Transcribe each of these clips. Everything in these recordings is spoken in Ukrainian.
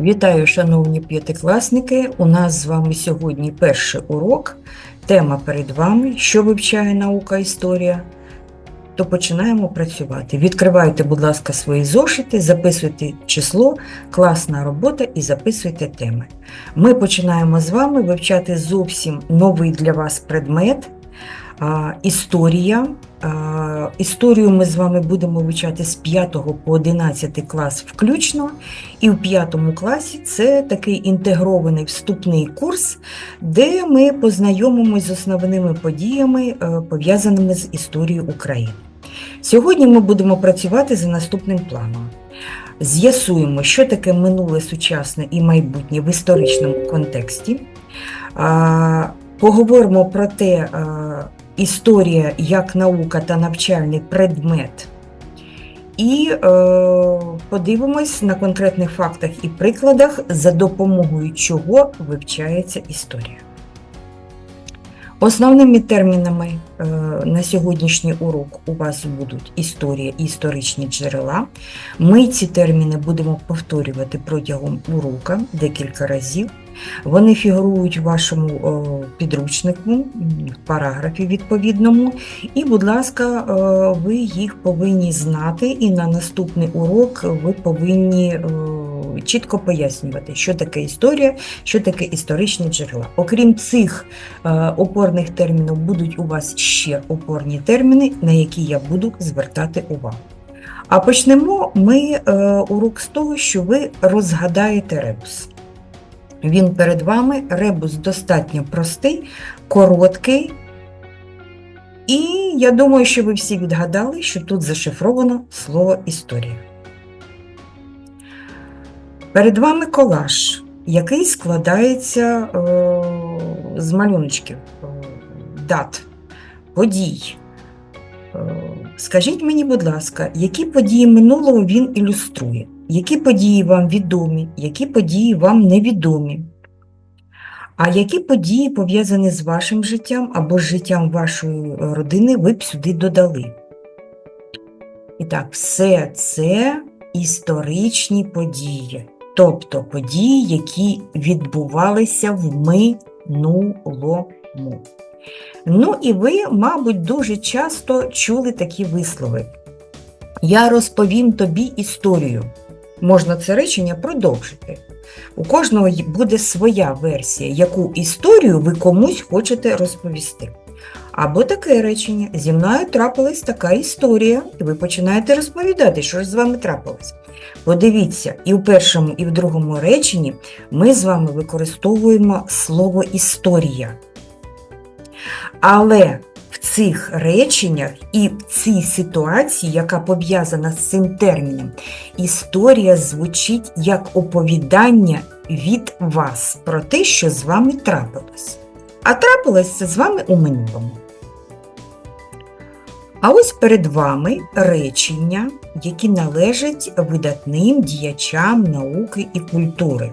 Вітаю, шановні п'ятикласники! У нас з вами сьогодні перший урок. Тема перед вами, що вивчає наука історія. То починаємо працювати. Відкривайте, будь ласка, свої зошити, записуйте число, класна робота і записуйте теми. Ми починаємо з вами вивчати зовсім новий для вас предмет історія. Історію ми з вами будемо вивчати з 5 по 11 клас включно. І в 5 класі це такий інтегрований вступний курс, де ми познайомимось з основними подіями, е, пов'язаними з історією України. Сьогодні ми будемо працювати за наступним планом. З'ясуємо, що таке минуле, сучасне і майбутнє в історичному контексті. Поговоримо про те, а, історія як наука та навчальний предмет. І е, подивимось на конкретних фактах і прикладах, за допомогою чого вивчається історія. Основними термінами е, на сьогоднішній урок у вас будуть історія і історичні джерела. Ми ці терміни будемо повторювати протягом урока декілька разів. Вони фігурують в вашому підручнику, в параграфі відповідному. І, будь ласка, ви їх повинні знати, і на наступний урок ви повинні чітко пояснювати, що таке історія, що таке історичні джерела. Окрім цих опорних термінів, будуть у вас ще опорні терміни, на які я буду звертати увагу. А почнемо ми е, урок з того, що ви розгадаєте ребус. Він перед вами, ребус достатньо простий, короткий. І я думаю, що ви всі відгадали, що тут зашифровано слово історія. Перед вами колаж, який складається е, з малюночків, е, дат, подій. Е, Скажіть мені, будь ласка, які події минулого він ілюструє? Які події вам відомі, які події вам невідомі? А які події пов'язані з вашим життям або з життям вашої родини ви б сюди додали? І так, все це історичні події, тобто події, які відбувалися в минулому. Ну і ви, мабуть, дуже часто чули такі вислови. Я розповім тобі історію. Можна це речення продовжити. У кожного буде своя версія, яку історію ви комусь хочете розповісти. Або таке речення: зі мною трапилась така історія, і ви починаєте розповідати, що ж з вами трапилось. Подивіться, і в першому, і в другому реченні ми з вами використовуємо слово історія. Але в цих реченнях і в цій ситуації, яка пов'язана з цим терміном, історія звучить як оповідання від вас про те, що з вами трапилось. А трапилось це з вами у минулому. А ось перед вами речення, які належать видатним діячам науки і культури.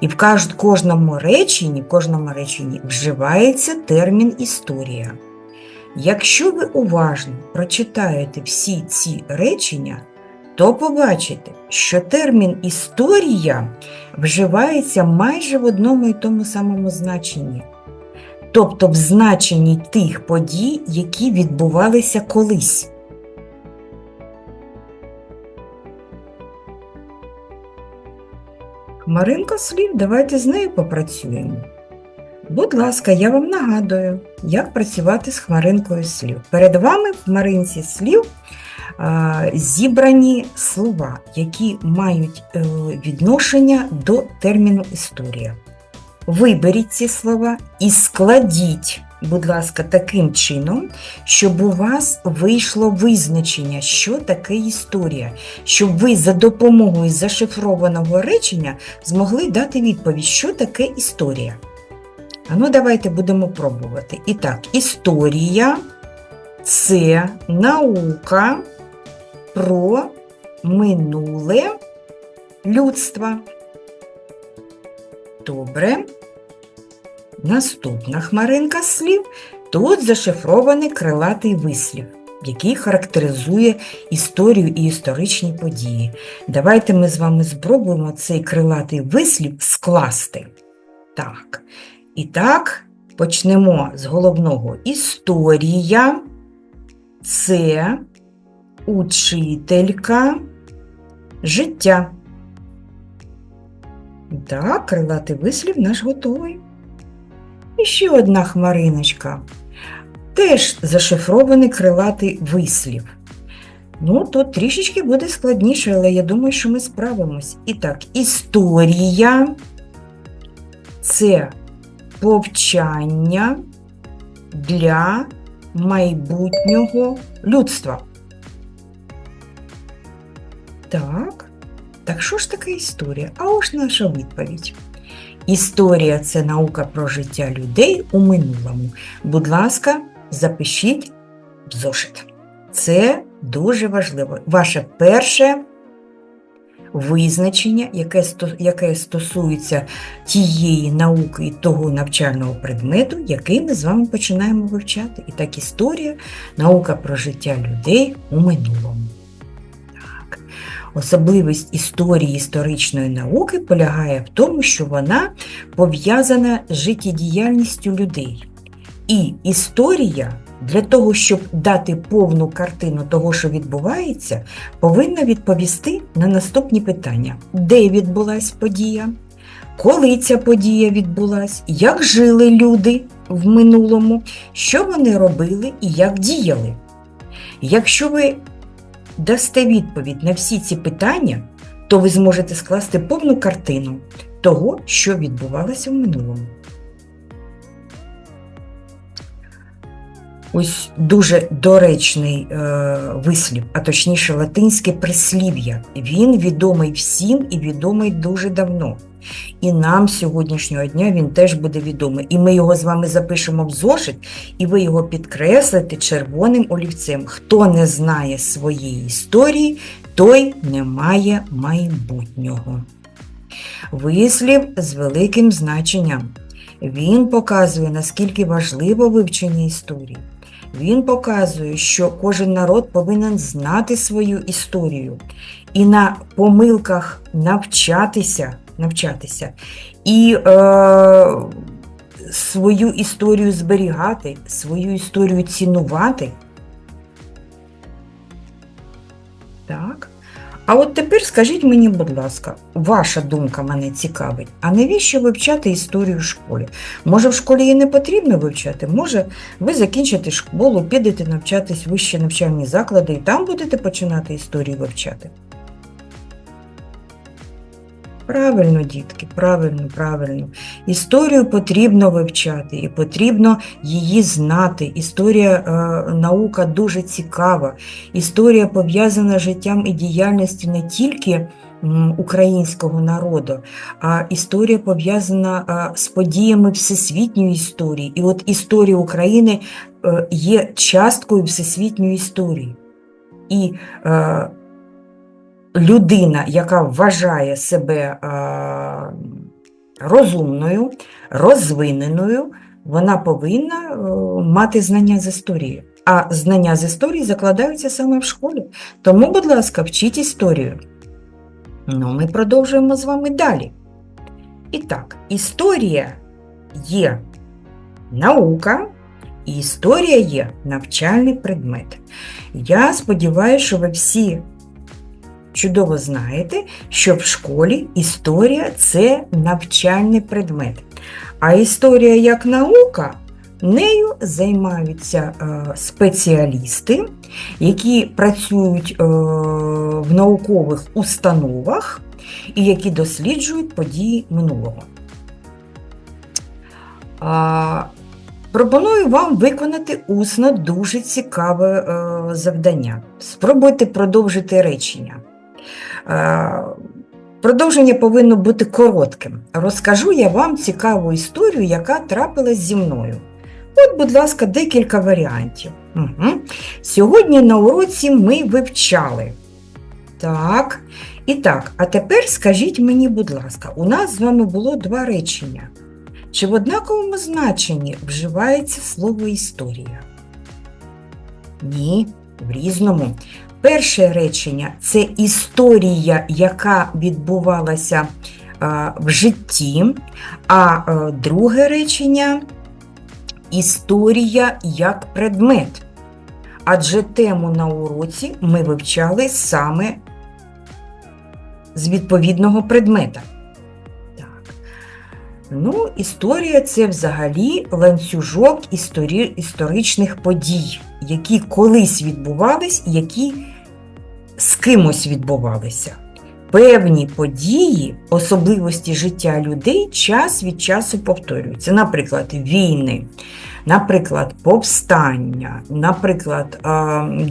І в кожному реченні, в кожному реченні вживається термін історія. Якщо ви уважно прочитаєте всі ці речення, то побачите, що термін історія вживається майже в одному і тому самому значенні, тобто в значенні тих подій, які відбувалися колись. Хмаринка слів, давайте з нею попрацюємо. Будь ласка, я вам нагадую, як працювати з хмаринкою слів. Перед вами в хмаринці слів зібрані слова, які мають е, відношення до терміну історія. Виберіть ці слова і складіть, будь ласка, таким чином, щоб у вас вийшло визначення, що таке історія, щоб ви за допомогою зашифрованого речення змогли дати відповідь, що таке історія. А ну, давайте будемо пробувати. І так, історія це наука про минуле людства. Добре. Наступна хмаринка слів. Тут зашифрований крилатий вислів. який характеризує історію і історичні події. Давайте ми з вами спробуємо цей крилатий вислів скласти. Так. І так, почнемо з головного. Історія це учителька життя. Так, крилатий вислів наш готовий. І ще одна хмариночка. Теж зашифрований крилатий вислів. Ну, тут трішечки буде складніше, але я думаю, що ми справимось. І так, історія це повчання для майбутнього людства. Так, так що ж таке історія? А ось наша відповідь. Історія це наука про життя людей у минулому. Будь ласка, запишіть в зошит. Це дуже важливо. Ваше перше визначення, яке, стосується тієї науки і того навчального предмету, який ми з вами починаємо вивчати. І так, історія, наука про життя людей у минулому. Так. Особливість історії історичної науки полягає в тому, що вона пов'язана з життєдіяльністю людей. І історія для того, щоб дати повну картину того, що відбувається, повинна відповісти на наступні питання: де відбулась подія, коли ця подія відбулась, як жили люди в минулому, що вони робили і як діяли. Якщо ви дасте відповідь на всі ці питання, то ви зможете скласти повну картину того, що відбувалося в минулому. Ось дуже доречний е, вислів, а точніше латинське прислів'я. Він відомий всім і відомий дуже давно. І нам сьогоднішнього дня він теж буде відомий. І ми його з вами запишемо в зошит, і ви його підкреслите червоним олівцем. Хто не знає своєї історії, той не має майбутнього. Вислів з великим значенням. Він показує, наскільки важливо вивчення історії. Він показує, що кожен народ повинен знати свою історію і на помилках навчатися, навчатися і е, свою історію зберігати, свою історію цінувати. Так. А от тепер скажіть мені, будь ласка, ваша думка мене цікавить, а навіщо вивчати історію в школі? Може, в школі її не потрібно вивчати? Може, ви закінчите школу, підете навчатись в вищі навчальні заклади і там будете починати історію вивчати? Правильно, дітки, правильно, правильно. Історію потрібно вивчати і потрібно її знати. Історія, е, наука дуже цікава. Історія пов'язана з життям і діяльністю не тільки українського народу, а історія пов'язана е, з подіями всесвітньої історії. І от історія України е, є часткою всесвітньої історії. І людина, яка вважає себе е, розумною, розвиненою, вона повинна е, мати знання з історії. А знання з історії закладаються саме в школі. Тому, будь ласка, вчіть історію. Ну, ми продовжуємо з вами далі. І так, історія є наука, і історія є навчальний предмет. Я сподіваюся, що ви всі чудово знаєте, що в школі історія це навчальний предмет. А історія як наука, нею займаються е, спеціалісти, які працюють е, в наукових установах і які досліджують події минулого. Пропоную вам виконати усно дуже цікаве е, завдання. Спробуйте продовжити речення. Е, Продовження повинно бути коротким. Розкажу я вам цікаву історію, яка трапилась зі мною. От, будь ласка, декілька варіантів. Угу. Сьогодні на уроці ми вивчали. Так. І так, а тепер скажіть мені, будь ласка, у нас з вами було два речення. Чи в однаковому значенні вживається слово історія? Ні. в різному. Перше речення це історія, яка відбувалася в житті, а е, друге речення історія як предмет. Адже тему на уроці ми вивчали саме з відповідного предмета. Ну, історія це взагалі ланцюжок історі... історичних подій, які колись відбувались, які з кимось відбувалися. Певні події, особливості життя людей час від часу повторюються. Наприклад, війни, наприклад, повстання, наприклад,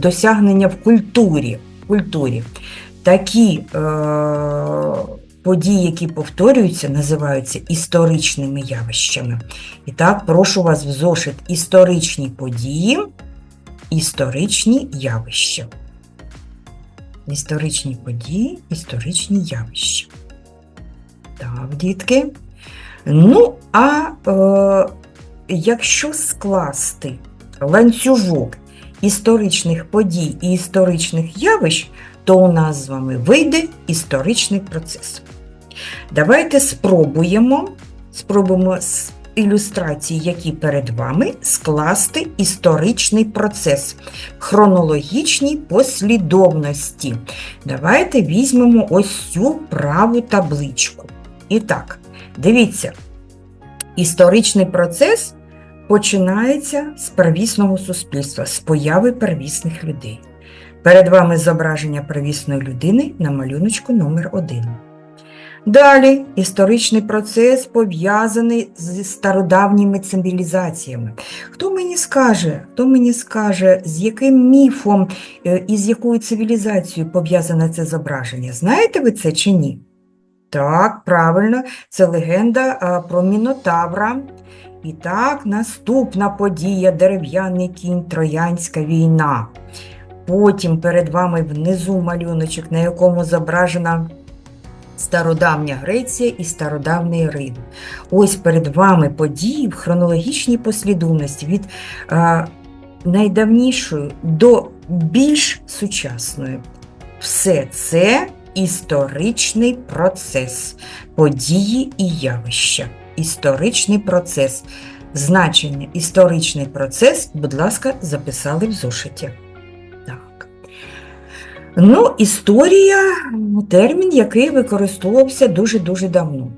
досягнення в культурі. культурі. Такі е, події, які повторюються, називаються історичними явищами. І так, прошу вас в зошит історичні події, історичні явища. Історичні події, історичні явища. Так, дітки. Ну, а е, якщо скласти ланцюжок історичних подій і історичних явищ, то у нас з вами вийде історичний процес. Давайте спробуємо, спробуємо з ілюстрацій, які перед вами, скласти історичний процес в хронологічній послідовності. Давайте візьмемо ось цю праву табличку. І так, дивіться, історичний процес починається з первісного суспільства, з появи первісних людей. Перед вами зображення первісної людини на малюночку номер 1 Далі історичний процес пов'язаний з стародавніми цивілізаціями. Хто мені скаже, хто мені скаже, з яким міфом е, і з якою цивілізацією пов'язане це зображення? Знаєте ви це чи ні? Так, правильно, це легенда про Мінотавра. І так, наступна подія дерев'яний кінь Троянська війна. Потім перед вами внизу малюночок, на якому зображена стародавня Греція і стародавній Рим. Ось перед вами події в хронологічній послідовності від а, найдавнішої до більш сучасної. Все це історичний процес, події і явища. Історичний процес. Значення історичний процес, будь ласка, записали в зошиті. Ну, історія термін, який використовувався дуже-дуже давно.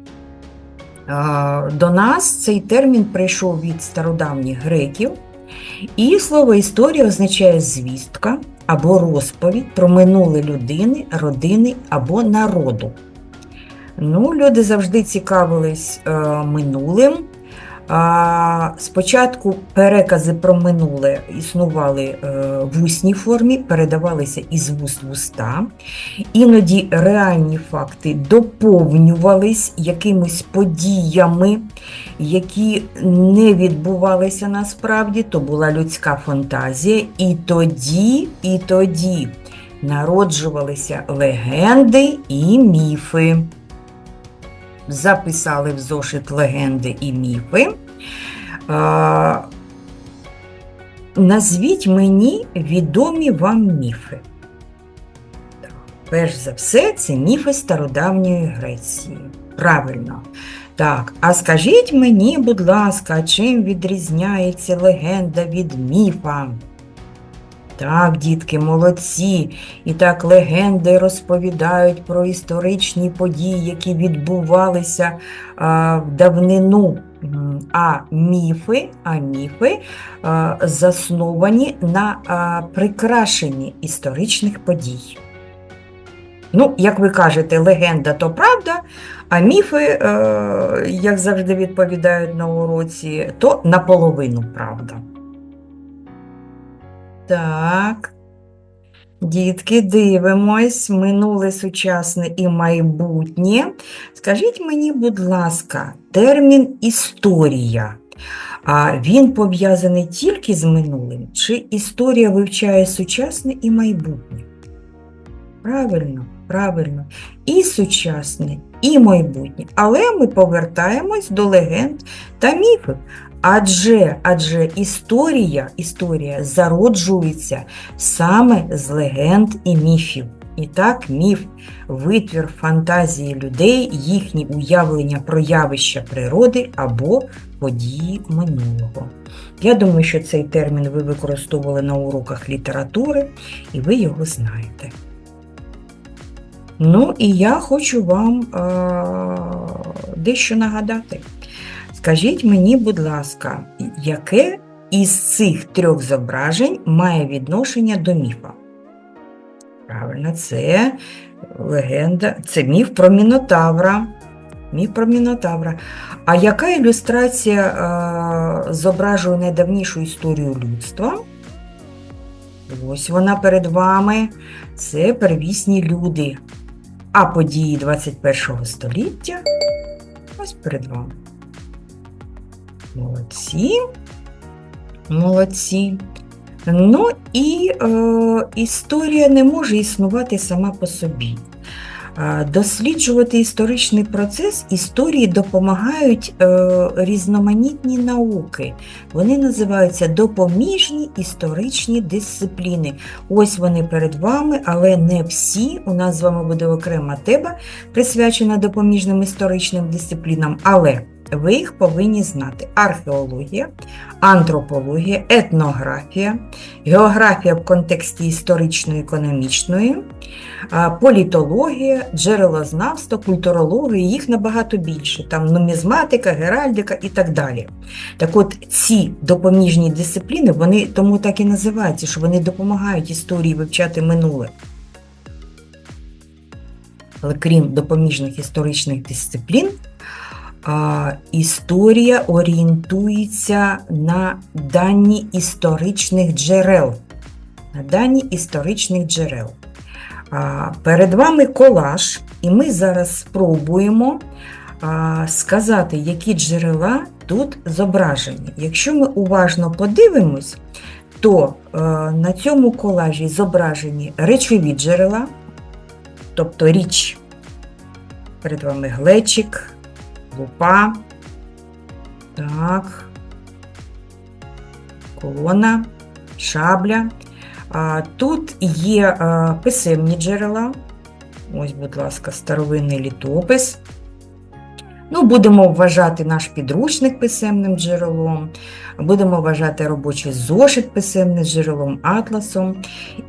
До нас цей термін прийшов від стародавніх греків, і слово історія означає звістка або розповідь про минуле людини, родини або народу. Ну, Люди завжди цікавились е, минулим. Спочатку перекази про минуле існували е, в усній формі, передавалися із вуст в уста. Іноді реальні факти доповнювались якимись подіями, які не відбувалися насправді, то була людська фантазія. І тоді, і тоді народжувалися легенди і міфи записали в зошит легенди і міфи. Назвіть мені відомі вам міфи. Перш за все, це міфи стародавньої Греції. Правильно. Так, а скажіть мені, будь ласка, чим відрізняється легенда від міфа? Так, дітки, молодці. І так легенди розповідають про історичні події, які відбувалися а, в давнину. А міфи, а міфи засновані на прикрашенні історичних подій. Ну, як ви кажете, легенда то правда, а міфи, е, як завжди відповідають на уроці, то наполовину правда. Так. Дітки, дивимось, минуле сучасне і майбутнє. Скажіть мені, будь ласка, термін історія. А він пов'язаний тільки з минулим, чи історія вивчає сучасне і майбутнє? Правильно, правильно. І сучасне, і майбутнє. Але ми повертаємось до легенд та міфів. Адже, адже історія, історія зароджується саме з легенд і міфів. І так, міф витвір фантазії людей, їхні уявлення про явища природи або події минулого. Я думаю, що цей термін ви використовували на уроках літератури, і ви його знаєте. Ну, і я хочу вам е- дещо нагадати. Скажіть мені, будь ласка, яке із цих трьох зображень має відношення до міфа? Правильно, це легенда, це міф про Мінотавра. Міф про Мінотавра. А яка ілюстрація е, зображує найдавнішу історію людства? Ось вона перед вами. Це первісні люди. А події 21 століття ось перед вами. Молодці. Молодці. Ну і е, історія не може існувати сама по собі. Е, Досліджувати історичний процес історії допомагають е, різноманітні науки. Вони називаються допоміжні історичні дисципліни. Ось вони перед вами, але не всі. У нас з вами буде окрема тема, присвячена допоміжним історичним дисциплінам. Але ви їх повинні знати: археологія, антропологія, етнографія, географія в контексті історично-економічної, політологія, джерелознавство, культурологія, їх набагато більше, там нумізматика, геральдика і так далі. Так от ці допоміжні дисципліни, вони тому так і називаються, що вони допомагають історії вивчати минуле. Але крім допоміжних історичних дисциплін, історія орієнтується на дані історичних джерел. На дані історичних джерел. Перед вами колаж, і ми зараз спробуємо сказати, які джерела тут зображені. Якщо ми уважно подивимось, то е, на цьому колажі зображені речові джерела, тобто річ. Перед вами глечик, лупа, так, колона, шабля. Тут є писемні джерела. Ось, будь ласка, старовинний літопис. Ну, будемо вважати наш підручник писемним джерелом, будемо вважати робочий зошит писемним джерелом, атласом.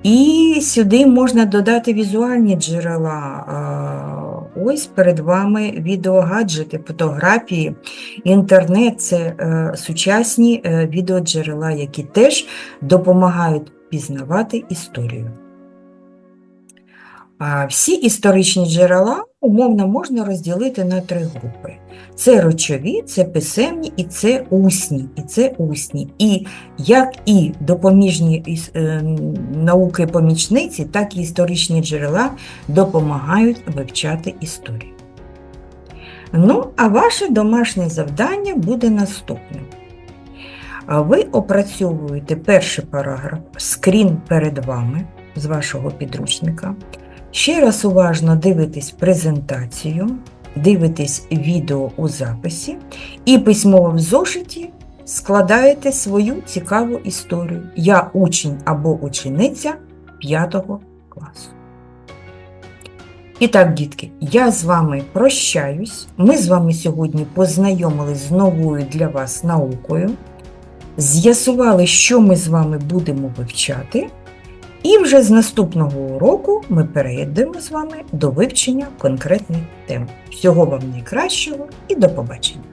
І сюди можна додати візуальні джерела. Ось перед вами відеогаджети, фотографії, інтернет це е, сучасні е, відеоджерела, які теж допомагають пізнавати історію. Всі історичні джерела умовно можна розділити на три групи: це речові, це писемні і це усні. І це усні. І як і допоміжні е, науки помічниці, так і історичні джерела допомагають вивчати історію. Ну, а ваше домашнє завдання буде наступним. Ви опрацьовуєте перший параграф, скрін перед вами з вашого підручника. Ще раз уважно дивитесь презентацію, дивитесь відео у записі і письмово в зошиті складаєте свою цікаву історію. Я учень або учениця 5 класу. І так, дітки, я з вами прощаюсь. Ми з вами сьогодні познайомились з новою для вас наукою, з'ясували, що ми з вами будемо вивчати. І вже з наступного уроку ми перейдемо з вами до вивчення конкретних тем. Всього вам найкращого і до побачення!